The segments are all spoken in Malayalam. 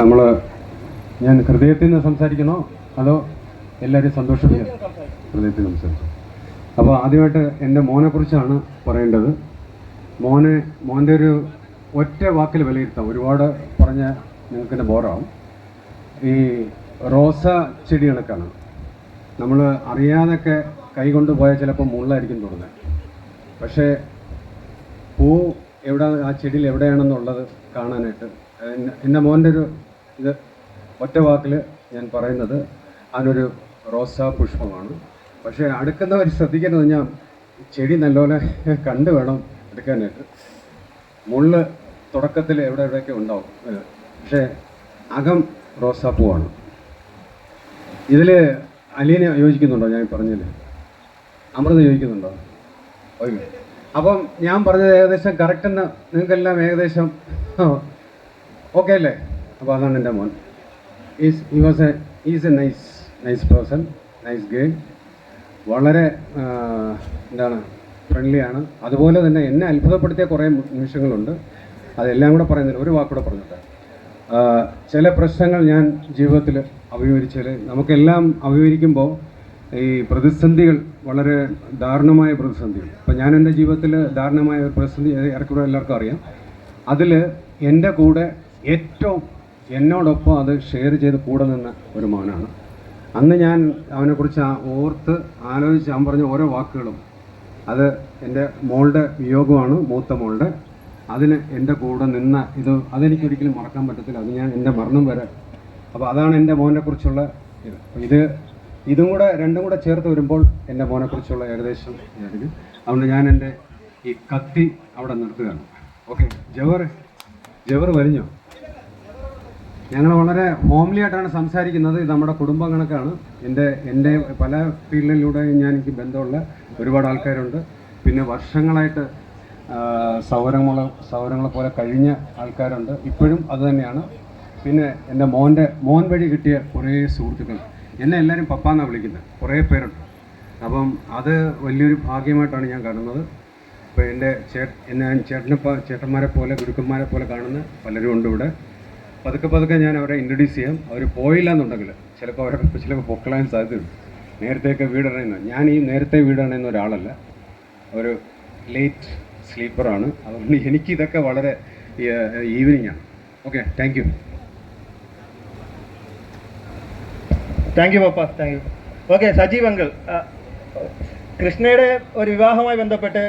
നമ്മൾ ഞാൻ ഹൃദയത്തിൽ നിന്ന് സംസാരിക്കണോ അതോ എല്ലാവരും സന്തോഷിപ്പിക്കണം ഹൃദയത്തിൽ സംസാരിച്ചു? അപ്പോൾ ആദ്യമായിട്ട് എന്റെ മോനെക്കുറിച്ചാണ് പറയേണ്ടത്. മോനെ മോന്റെ ഒരു ഒറ്റ വാക്കിൽ വിലയിരുത്താം. ഒരുപാട് പറഞ്ഞ നിങ്ങൾക്ക് എന്റെ ബോറാവും. ഈ റോസ ചെടി കണക്കാണ്. നമ്മൾ അറിയാതൊക്കെ കൈ കൊണ്ട് പോയാൽ ചിലപ്പോൾ മുള്ളായിരിക്കും തോന്നുന്നത്. പക്ഷേ പൂ എവിടെ ആ ചെടിയിൽ എവിടെയാണെന്നുള്ളത് കാണാനായിട്ട് എന്റെ മോന്റെ ഒരു ഇത് ഒറ്റ വാക്കിൽ ഞാൻ പറയുന്നത് അതിനൊരു റോസാ പുഷ്പമാണ്. പക്ഷേ അടുക്കുന്നവർ ശ്രദ്ധിക്കുന്നത് ഞാൻ ചെടി നല്ലപോലെ കണ്ടു വേണം എടുക്കാനായിട്ട്. മുള്ള് തുടക്കത്തിൽ എവിടെ എവിടെയൊക്കെ ഉണ്ടാവും. പക്ഷേ അകം റോസാപ്പൂവാണ് ഇതിൽ അലീന യോജിക്കുന്നുണ്ടോ? ഞാൻ പറഞ്ഞതിൽ അമൃത യോജിക്കുന്നുണ്ടോ? ഓക്കെ അപ്പം ഞാൻ പറഞ്ഞത് ഏകദേശം കറക്റ്റ് എന്ന്. നിങ്ങൾക്കെല്ലാം ഏകദേശം ഓക്കെ അല്ലേ? അപ്പോൾ അതാണ് എന്റെ മോൻ. Is he was a is a nice nice person nice girl വളരെ എന്താണ് ഫ്രണ്ട്ലിയാണ് അതുപോലെ തന്നെ എന്നെ അത്ഭുതപ്പെടുത്തിയ കുറേ നിമിഷങ്ങളുണ്ട്. അതെല്ലാം കൂടെ പറയുന്നില്ല ഒരു വാക്കൂടെ പറഞ്ഞിട്ട്. ചില പ്രശ്നങ്ങൾ ഞാൻ ജീവിതത്തിൽ അഭിമുഖിച്ചാൽ നമുക്കെല്ലാം അഭിമുഖിക്കുമ്പോൾ ഈ പ്രതിസന്ധികൾ വളരെ ദാരുണമായ പ്രതിസന്ധികൾ. ഇപ്പം ഞാൻ എന്റെ ജീവിതത്തിൽ ദാരുണമായ ഒരു പ്രതിസന്ധി ഏറെക്കുറെ എല്ലാവർക്കും അറിയാം. അതിൽ എന്റെ കൂടെ ഏറ്റവും എന്നോടൊപ്പം അത് ഷെയർ ചെയ്ത് കൂടെ നിന്ന ഒരു മോനാണ് അന്ന് ഞാൻ അവനെക്കുറിച്ച് ഓർത്ത് ആലോചിച്ച് അവൻ പറഞ്ഞ ഓരോ വാക്കുകളും അത് എന്റെ മോളുടെ വിയോഗമാണ് മൂത്ത മോളുടെ. അതിന് എന്റെ കൂടെ നിന്ന ഇത് അതെനിക്കൊരിക്കലും മറക്കാൻ പറ്റത്തില്ല. അത് ഞാൻ എന്റെ മരണം വരെ. അപ്പോൾ അതാണ് എന്റെ മോനെക്കുറിച്ചുള്ള ഇത്. ഇത് ഇതും കൂടെ രണ്ടും കൂടെ ചേർത്ത് വരുമ്പോൾ എന്റെ മോനെക്കുറിച്ചുള്ള ഏകദേശം ഇതായിരിക്കും അതുകൊണ്ട് ഞാൻ എന്റെ ഈ കത്തി അവിടെ നിർത്തുകയാണ്. ഓക്കെ ജവർ ജവർ വരിഞ്ഞോ? ഞങ്ങൾ വളരെ ഹോംലി ആയിട്ടാണ് സംസാരിക്കുന്നത്. ഇത് നമ്മുടെ കുടുംബം കണക്കാണ്. എന്റെ എന്റെ പല ഫീൽഡിലൂടെ ഞാൻ എനിക്ക് ബന്ധമുള്ള ഒരുപാട് ആൾക്കാരുണ്ട്. പിന്നെ വർഷങ്ങളായിട്ട് സൗരങ്ങളെ സൗരങ്ങളെ പോലെ കഴിഞ്ഞ ആൾക്കാരുണ്ട്. ഇപ്പോഴും അത് തന്നെയാണ്. പിന്നെ എന്റെ മോന്റെ മോൻ വഴി കിട്ടിയ കുറേ സുഹൃത്തുക്കൾ. എന്നെ എല്ലാവരും പപ്പാന്നാണ് വിളിക്കുന്നത്. കുറേ പേരുണ്ട്. അപ്പം അത് വലിയൊരു ഭാഗ്യമായിട്ടാണ് ഞാൻ കാണുന്നത്. ഇപ്പോൾ എന്റെ ചേ എന്നെ ചേട്ടനെ ചേട്ടന്മാരെ പോലെ ഗുരുക്കന്മാരെ പോലെ കാണുന്ന പലരും ഉണ്ട് ഇവിടെ. പതുക്കെ പതുക്കെ ഞാൻ അവരെ ഇൻട്രൊഡ്യൂസ് ചെയ്യാം. അവർ പോയില്ല എന്നുണ്ടെങ്കിൽ ചിലപ്പോൾ അവരൊക്കെ ചിലപ്പോൾ പൊക്കളാൻ സാധ്യതയുണ്ട്. നേരത്തെയൊക്കെ വീടണയുന്ന ഞാൻ ഈ നേരത്തെ വീടണയുന്ന ഒരാളല്ല. ഒരു ലേറ്റ് സ്ലീപ്പറാണ് അതുകൊണ്ട് എനിക്കിതൊക്കെ വളരെ ഈവനിങ് ആണ്. Okay thank you thank you papa thank you okay Sajeev uncle കൃഷ്ണയുടെ ഒരു വിവാഹവുമായി ബന്ധപ്പെട്ട്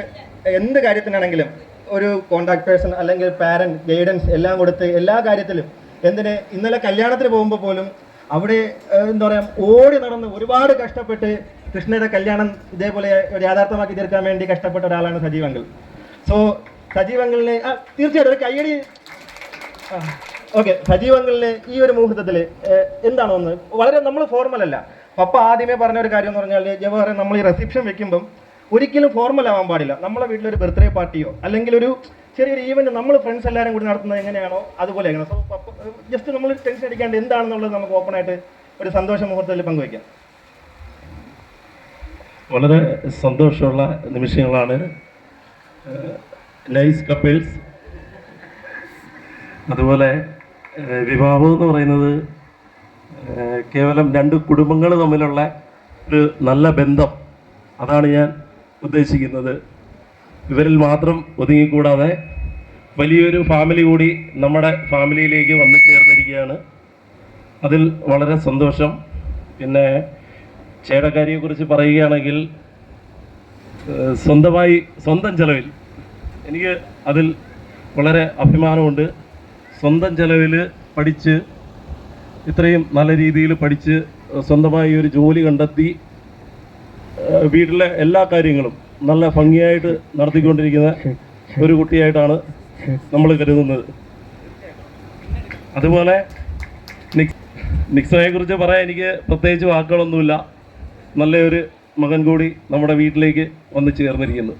എന്ത് കാര്യത്തിനാണെങ്കിലും ഒരു കോണ്ടാക്ട് പേഴ്സൺ അല്ലെങ്കിൽ പാരന്റ് ഗൈഡൻസ് എല്ലാം കൊടുത്ത് എല്ലാ കാര്യത്തിലും എന്തിന്? ഇന്നലെ കല്യാണത്തിന് പോകുമ്പോൾ പോലും അവിടെ എന്താ പറയുക ഓടി നടന്ന് ഒരുപാട് കഷ്ടപ്പെട്ട് കൃഷ്ണയുടെ കല്യാണം ഇതേപോലെ യാഥാർത്ഥ്യമാക്കി തീർക്കാൻ വേണ്ടി കഷ്ടപ്പെട്ട ഒരാളാണ് സജീവ് അങ്കിൾ. സോ സജീവ് അങ്കിളിനെ ആ, തീർച്ചയായിട്ടും ഒരു കയ്യടി. ഓക്കെ സജീവ് അങ്കിളിന് ഈ ഒരു മുഹൂർത്തത്തിൽ എന്താണ് ഒന്ന് വളരെ നമ്മൾ ഫോർമൽ അല്ല. പപ്പ ആദ്യമേ പറഞ്ഞ ഒരു കാര്യം എന്ന് പറഞ്ഞാൽ ജവഹർ നമ്മൾ ഈ റിസപ്ഷൻ വെക്കുമ്പം ഒരിക്കലും ഫോർമൽ ആവാൻ പാടില്ല. നമ്മളെ വീട്ടിലൊരു ബർത്ത്ഡേ പാർട്ടിയോ അല്ലെങ്കിൽ ഒരു ചെറിയൊരു ഈവന്റ് നമ്മൾ ഫ്രണ്ട്സ് എല്ലാവരും കൂടി നടത്തുന്നത് എങ്ങനെയാണോ അതുപോലെ എങ്ങനെ സോ ജസ്റ്റ് നമ്മൾ ടെൻഷൻ അടിക്കാണ്ട് എന്താണെന്നുള്ളത് നമുക്ക് ഓപ്പണായിട്ട് ഒരു സന്തോഷ മുഹൂർത്തത്തിൽ പങ്കുവയ്ക്കാം. വളരെ സന്തോഷമുള്ള നിമിഷങ്ങളാണ്. ലൈസ് കപ്പിൾസ് അതുപോലെ വിവാഹം എന്ന് പറയുന്നത് കേവലം രണ്ട് കുടുംബങ്ങൾ തമ്മിലുള്ള ഒരു നല്ല ബന്ധം. അതാണ് ഞാൻ ഉദ്ദേശിക്കുന്നത്. ഇവരിൽ മാത്രം ഒതുങ്ങിക്കൂടാതെ വലിയൊരു ഫാമിലി കൂടി നമ്മുടെ ഫാമിലിയിലേക്ക് വന്നു ചേർന്നിരിക്കുകയാണ്. അതിൽ വളരെ സന്തോഷം. പിന്നെ ചേടക്കാരിയെക്കുറിച്ച് പറയുകയാണെങ്കിൽ സ്വന്തമായി സ്വന്തം ചെലവിൽ എനിക്ക് അതിൽ വളരെ അഭിമാനമുണ്ട്. സ്വന്തം ചെലവിൽ പഠിച്ച് ഇത്രയും നല്ല രീതിയിൽ പഠിച്ച് സ്വന്തമായി ഒരു ജോലി കണ്ടെത്തി വീട്ടിലെ എല്ലാ കാര്യങ്ങളും നല്ല ഭംഗിയായിട്ട് നടത്തിക്കൊണ്ടിരിക്കുന്ന ഒരു കുട്ടിയായിട്ടാണ് നമ്മൾ കരുതുന്നത്. അതുപോലെ നിക് നിക്സണെ കുറിച്ച് പറയാൻ എനിക്ക് പ്രത്യേകിച്ച് വാക്കുകളൊന്നുമില്ല. നല്ലൊരു മകൻ കൂടി നമ്മുടെ വീട്ടിലേക്ക് വന്നു ചേർന്നിരിക്കുന്നു.